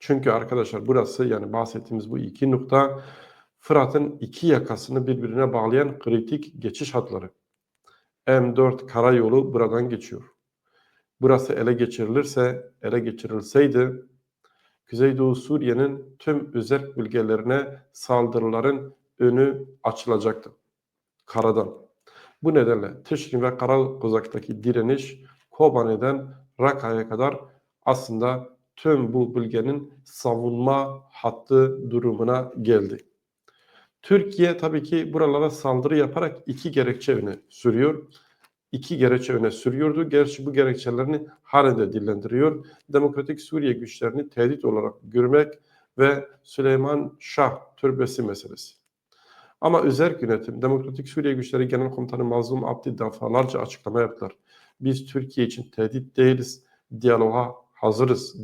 Çünkü arkadaşlar burası yani bahsettiğimiz bu iki nokta Fırat'ın iki yakasını birbirine bağlayan kritik geçiş hatları. M4 karayolu buradan geçiyor. Burası ele geçirilirse, ele geçirilseydi Kuzeydoğu Suriye'nin tüm özerk bölgelerine saldırıların önü açılacaktı. Karadan. Bu nedenle Tişrin ve Karakozak'taki direniş Kobane'den Rakka'ya kadar aslında tüm bu bölgenin savunma hattı durumuna geldi. Türkiye tabii ki buralara saldırı yaparak iki gerekçe öne sürüyor. İki gerekçe öne sürüyordu. Gerçi bu gerekçelerini halen dillendiriyor. Demokratik Suriye güçlerini tehdit olarak görmek ve Süleyman Şah türbesi meselesi. Ama özerk yönetim, Demokratik Suriye Güçleri Genel Komutanı Mazlum Abdi defalarca açıklama yaptılar. Biz Türkiye için tehdit değiliz, diyaloğa hazırız